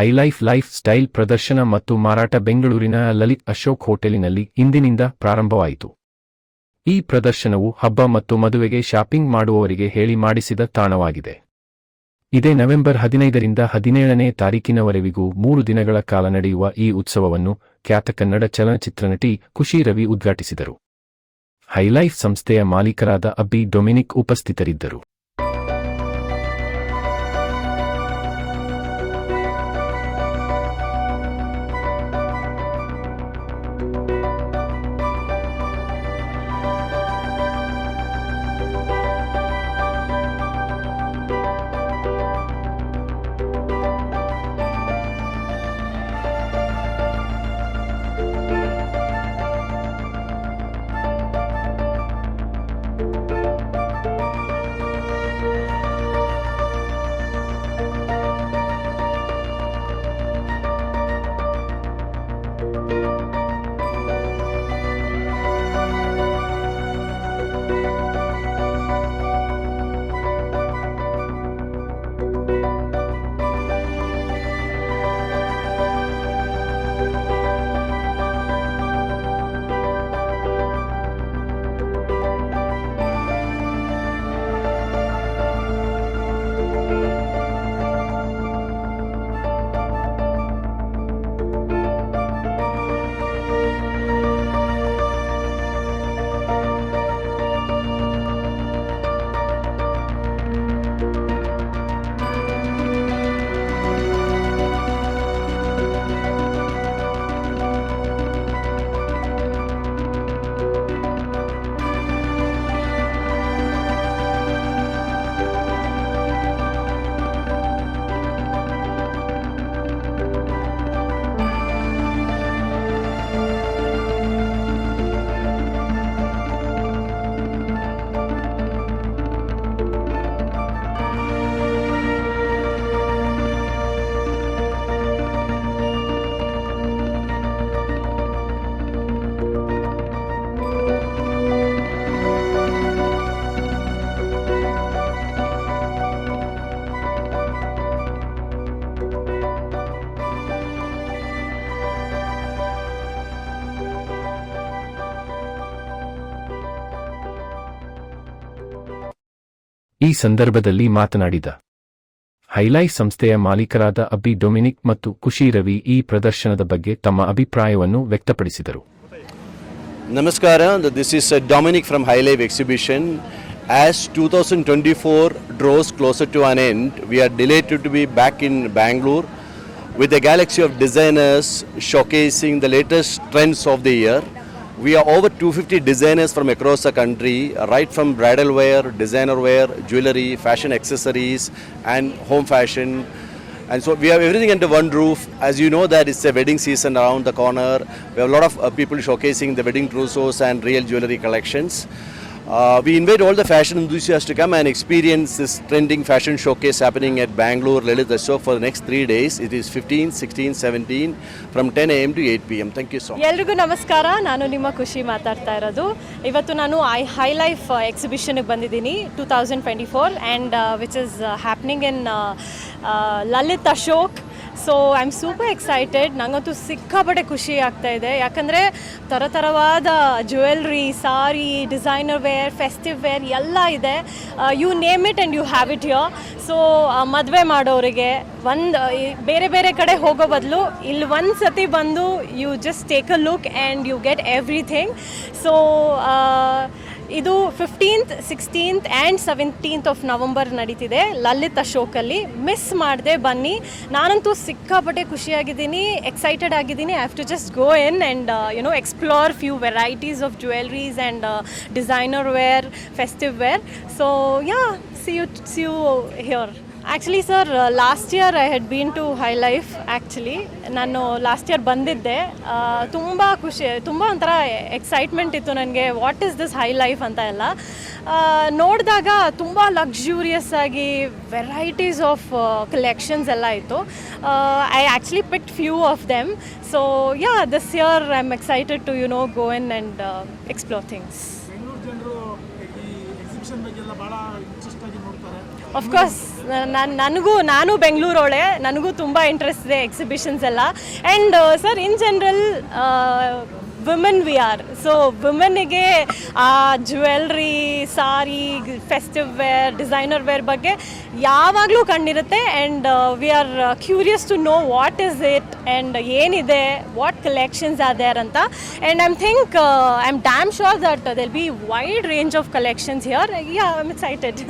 ಹೈಲೈಫ್ life style ಪ್ರದರ್ಶನ ಮತ್ತು ಮಾರಾಟ ಬೆಂಗಳೂರಿನ ಲಲಿತ್ ಅಶೋಕ್ ಹೋಟೆಲಿನಲ್ಲಿ ಇಂದಿನಿಂದ ಪ್ರಾರಂಭವಾಯಿತು. ಈ ಪ್ರದರ್ಶನವು ಹಬ್ಬ ಮತ್ತು ಮದುವೆಗೆ ಶಾಪಿಂಗ್ ಮಾಡುವವರಿಗೆ ಹೇಳಿ ಮಾಡಿಸಿದ ತಾಣವಾಗಿದೆ. ಇದೇ ನವೆಂಬರ್ ಹದಿನೈದರಿಂದ ಹದಿನೇಳನೇ ತಾರೀಕಿನವರೆವಿಗೂ ಮೂರು ದಿನಗಳ ಕಾಲ ನಡೆಯುವ ಈ ಉತ್ಸವವನ್ನು ಖ್ಯಾತ ಕನ್ನಡ ಚಲನಚಿತ್ರ ನಟಿ ಖುಷಿ ರವಿ ಉದ್ಘಾಟಿಸಿದರು. ಹೈಲೈಫ್ ಸಂಸ್ಥೆಯ ಮಾಲೀಕರಾದ ಅಬ್ಬಿ ಡೊಮಿನಿಕ್ ಉಪಸ್ಥಿತರಿದ್ದರು. ಈ ಸಂದರ್ಭದಲ್ಲಿ ಮಾತನಾಡಿದ ಹೈಲೈ ಸಂಸ್ಥೆಯ ಮಾಲೀಕರಾದ ಅಬ್ಬಿ ಡೊಮಿನಿಕ್ ಮತ್ತು ಖುಷಿ ರವಿ ಈ ಪ್ರದರ್ಶನದ ಬಗ್ಗೆ ತಮ್ಮ ಅಭಿಪ್ರಾಯವನ್ನು ವ್ಯಕ್ತಪಡಿಸಿದರು. ನಮಸ್ಕಾರ this is Dominic from Hi Life exhibition as two thousand twenty four draws closer to an end we are delighted to be back in Bangalore with a galaxy of designers showcasing the latest trends of the year We are over 250 designers from across the country, right from bridal wear, designer wear, jewelry, fashion accessories, and home fashion. And so we have everything under one roof. As you know that it's a wedding season around the corner. We have a lot of uh, people showcasing the wedding trousseaux and real jewelry collections. Uh, we invite all the fashion enthusiasts to come and experience this trending fashion showcase happening at Bangalore Lalit Ashok for the next three days. It is 15, 16, 17 from 10 a.m. to 8 p.m. Thank you so much. ಎಲ್ರಿಗೂ ನಮಸ್ಕಾರ ನಾನು ನಿಮ್ಮ ಖುಷಿ ಮಾತಾಡ್ತಾ ಇರೋದು ಇವತ್ತು ನಾನು I high Life ಎಕ್ಸಿಬಿಷನ್ಗೆ ಬಂದಿದ್ದೀನಿ two thousand twenty four and which is happening in Lalit Ashok so I am super excited ನನಗಂತೂ ಸಿಕ್ಕಾಪಟ್ಟೆ ಖುಷಿ ಆಗ್ತಾ ಇದೆ. ಯಾಕಂದರೆ ಥರಥರವಾದ jewellery sari designer wear festive wear ಎಲ್ಲ ಇದೆ. You name it and you have it yo so ಮದುವೆ ಮಾಡೋರಿಗೆ ಒಂದು ಬೇರೆ ಬೇರೆ ಕಡೆ ಹೋಗೋ ಬದಲು ಇಲ್ಲಿ ಒಂದು ಸತಿ ಬಂದು you just take a look and you get everything so ಇದು fifteenth sixteenth and seventeenth of November ನಡೀತಿದೆ. ಲಲಿತ್ ಅಶೋಕಲ್ಲಿ ಮಿಸ್ ಮಾಡಿದೆ ಬನ್ನಿ. ನಾನಂತೂ ಸಿಕ್ಕಾಪಟ್ಟೆ ಖುಷಿಯಾಗಿದ್ದೀನಿ ಎಕ್ಸೈಟೆಡ್ ಆಗಿದ್ದೀನಿ. I have to just go in and you know explore few varieties of jewelleries and designer wear festive wear so yeah see you see you here actually sir last year I had been to Hi Life actually ನಾನು last year ಬಂದಿದ್ದೆ. ತುಂಬ ಖುಷಿ ತುಂಬ ಒಂಥರ excitement ಇತ್ತು ನನಗೆ. What is this Hi Life ಅಂತ ಎಲ್ಲ. ನೋಡಿದಾಗ ತುಂಬ ಲಕ್ಸುರಿಯಸ್ ಆಗಿ ವೆರೈಟೀಸ್ ಆಫ್ ಕಲೆಕ್ಷನ್ಸ್ ಎಲ್ಲ ಇತ್ತು. I actually picked few of them so yeah this year I am excited to you know go in and explore things Bengaluru ನಾನು ನನಗೂ ನಾನು ಬೆಂಗಳೂರೊಳೆ. ನನಗೂ ತುಂಬ ಇಂಟ್ರೆಸ್ಟ್ ಇದೆ ಎಕ್ಸಿಬಿಷನ್ಸ್ ಎಲ್ಲ. And sir in general women we are so ವುಮೆನ್ನಿಗೆ ಆ jewellery sari festive wear designer wear ಬಗ್ಗೆ ಯಾವಾಗಲೂ ಕಂಡಿರುತ್ತೆ. And we are curious to know what is it and ಏನಿದೆ ವಾಟ್ ಕಲೆಕ್ಷನ್ಸ್ ಆರ್ ದೇರ್ ಅಂತ. And I'm think I am damn sure that they'll be wide range of collections here yeah am excited